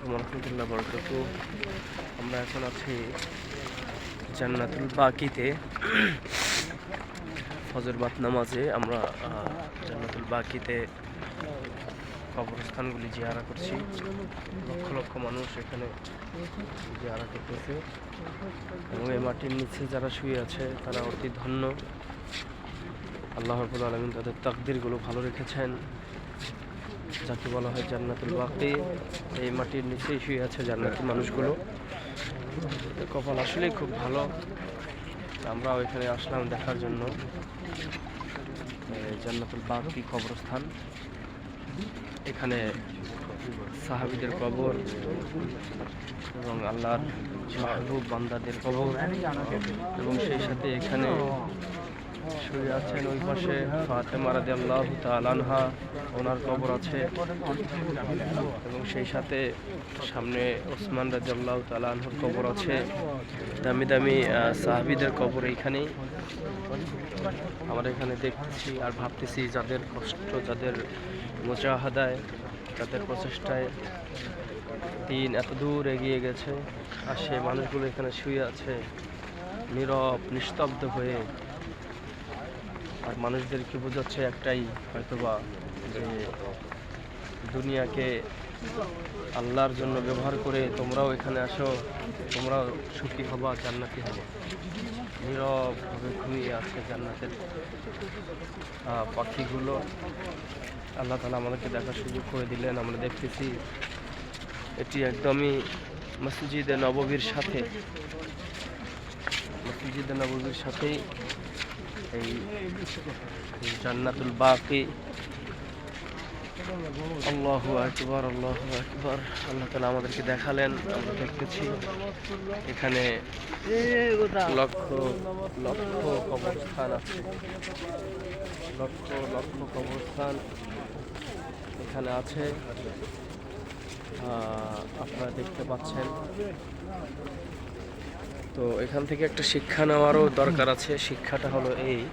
রহমতুল্লাহ বরকত। আমরা এখন আছি জান্নাতুল বাকিতে। ফজরবাত নামাজে আমরা জান্নাতুল বাকিতে কবরস্থানগুলি জিয়ারা করছি। লক্ষ লক্ষ মানুষ এখানে জিয়ারা করতেছে। এবং এই মাটির নিচে যারা শুয়ে আছে, তারা অতি ধন্য। আল্লাহ রবুল আলমিন তাদের তাকদিরগুলো ভালো রেখেছেন। যাকে বলা হয় জান্নাতুল বাকি এই মাটির নিচেই শুয়ে আছে জান্নাতি মানুষগুলো। কপাল আসলেই খুব ভালো। আমরাও এখানে আসলাম দেখার জন্য। জান্নাতুল বাকি কবরস্থান। এখানে সাহাবিদের কবর এবং আল্লাহর মাহবুব বান্দাদের কবর। এবং সেই সাথে এখানে শুয়ে আছেন ওই পাশে ফাতেমা রাদিয়াল্লাহু তাআলা আনহা। ওনার কবর আছে। এবং সেই সাথে সামনে ওসমান রাদিয়াল্লাহু তাআলা আনহুর কবর আছে। দামি দামি সাহাবিদের কবর এইখানেই আমরা এখানে দেখছি আর ভাবতেছি যাদের কষ্ট, যাদের মোজাহাদায় তাদের প্রচেষ্টায় দিন এত দূর এগিয়ে গেছে, আর সেই মানুষগুলো এখানে শুয়ে আছে, নীরব, নিস্তব্ধ হয়ে। আর মানুষদেরকে বোঝাচ্ছে একটাই হয়তোবা যে দুনিয়াকে আল্লাহর জন্য ব্যবহার করে তোমরাও এখানে আসো, তোমরাও সুখী হবা, জান্নাতি হবে। নীরবভাবে ঘুমিয়ে আছে জান্নাতের পাখিগুলো। আল্লাহ তালা আমাদেরকে দেখার সুযোগ করে দিলেন, আমরা দেখতেছি এটি একদমই মসজিদে নববীর সাথে, মসজিদে নববীর সাথেই এই জান্নাতুল বাকি। আল্লাহু আকবার আল্লাহু আকবার। আল্লাহ তালা আমাদেরকে দেখালেন, আমরা দেখতেছি। এখানে লক্ষ লক্ষ কবরস্থান আছে। লক্ষ লক্ষ কবরস্থান এখানে আছে। আপনারা দেখতে পাচ্ছেন। তো এখান থেকে একটা শিক্ষা নেওয়ারও দরকার আছে। শিক্ষাটা হলো এই।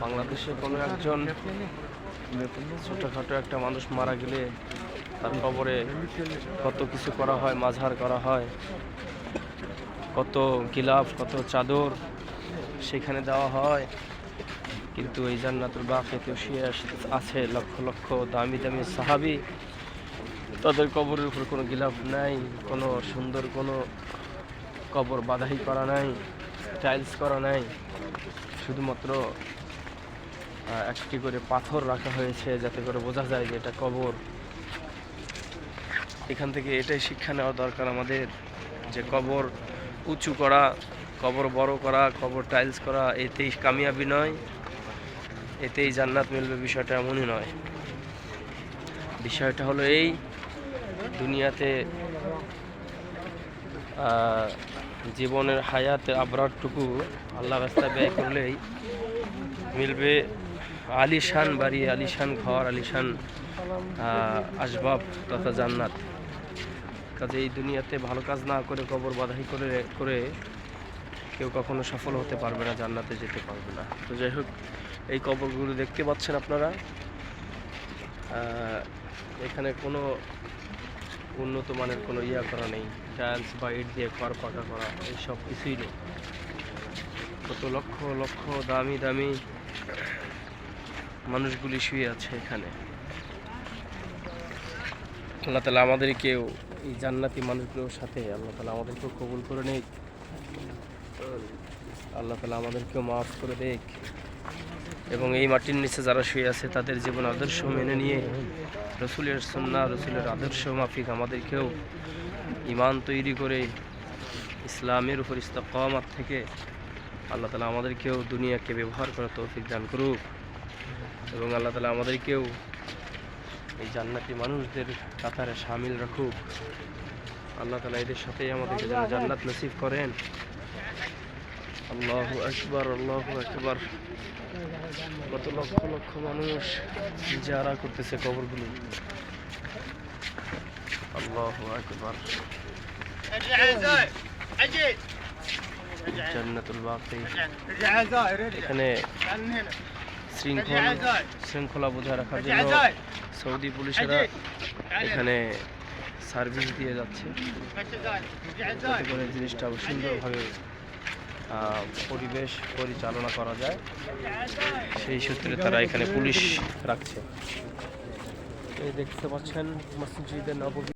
বাংলাদেশে কোনো একজন ছোটোখাটো একটা মানুষ মারা গেলে তার কবরে কত কিছু করা হয় মাঝার করা হয়, কত গিলাফ, কত চাদর সেখানে দেওয়া হয়। কিন্তু এই জান্নাতুল বাকিতে শুয়ে আস- আছে লক্ষ লক্ষ দামি দামি সাহাবি। তাদের কবরের উপর কোনো গিলাফ নাই, কোনো সুন্দর কোনো কবর বাধাই করা নাই টাইলস করা নাই। শুধুমাত্র একটি করে পাথর রাখা হয়েছে যাতে করে বোঝা যায় যে এটা কবর। এখান থেকে এটাই শিক্ষা নেওয়া দরকার আমাদের যে কবর উঁচু করা, কবর বড় করা, কবর টাইলস করা, এতেই কামিয়াবি নয়, এতেই জান্নাত মিলবে বিষয়টা এমনই নয়। বিষয়টা হলো এই, দুনিয়াতে জীবনের হায়াতে আবরারটুকু আল্লাহ রাস্তায় ব্যয় করলেই মিলবে আলিশান বাড়ি আলিশান ঘর, আলিশান আসবাব তথা জান্নাত। কাজে এই দুনিয়াতে ভালো কাজ না করে কবর বাধাই করে করে কেউ কখনো সফল হতে পারবে না, জান্নাতে যেতে পারবে না। তো যাই হোক, এই কবরগুলো দেখতে পাচ্ছেন আপনারা। এখানে কোনো উন্নত মানের কোনো ইয়া করা নেই। টাইলস বা ইট দিয়ে ঘর পাকা করা এইসব কিছুই নেই। কত লক্ষ লক্ষ দামি দামি মানুষগুলি শুয়ে আছে এখানে। আল্লাহ তালা আমাদেরকেও এই জান্নাতি মানুষগুলোর সাথে আল্লাহ তালা আমাদেরকেও কবুল করে নেই আল্লাহ তালা আমাদেরকেও মাফ করে দেখ এবং এই মাটির নিচে যারা শুয়ে আছে, তাদের জীবন আদর্শ মেনে নিয়ে রসুলের সন্না রসুলের আদর্শ মাফিক আমাদেরকেও ইমান তৈরি করে ইসলামের উপর ইস্তকামাত থেকে আল্লাহ তালা আমাদেরকেও দুনিয়াকে ব্যবহার করার তৌফিক দান করুক এবং আল্লাহ তালা আমাদেরকেও এই জান্নাতি মানুষদের কাতারে সামিল রাখুক। আল্লাহ তালা এদের সাথেই আমাদেরকে যেন জান্নাত নসিব করেন। আল্লাহ একবার আল্লাহ একবার কত লক্ষ লক্ষ মানুষ যারা করতেছে কবরগুলো। আল্লাহ একবার জান্নাতুল বাকি। এখানে শৃঙ্খল, শৃঙ্খলা বজায় রাখার জন্য সৌদি পুলিশেরা এখানে সার্ভিস দিয়ে যাচ্ছে। করে জিনিসটা সুন্দরভাবে পরিবেশ পরিচালনা করা যায়। সেই সূত্রে তারা এখানে পুলিশ রাখছে। দেখতে পাচ্ছেন মসজিদের নববী।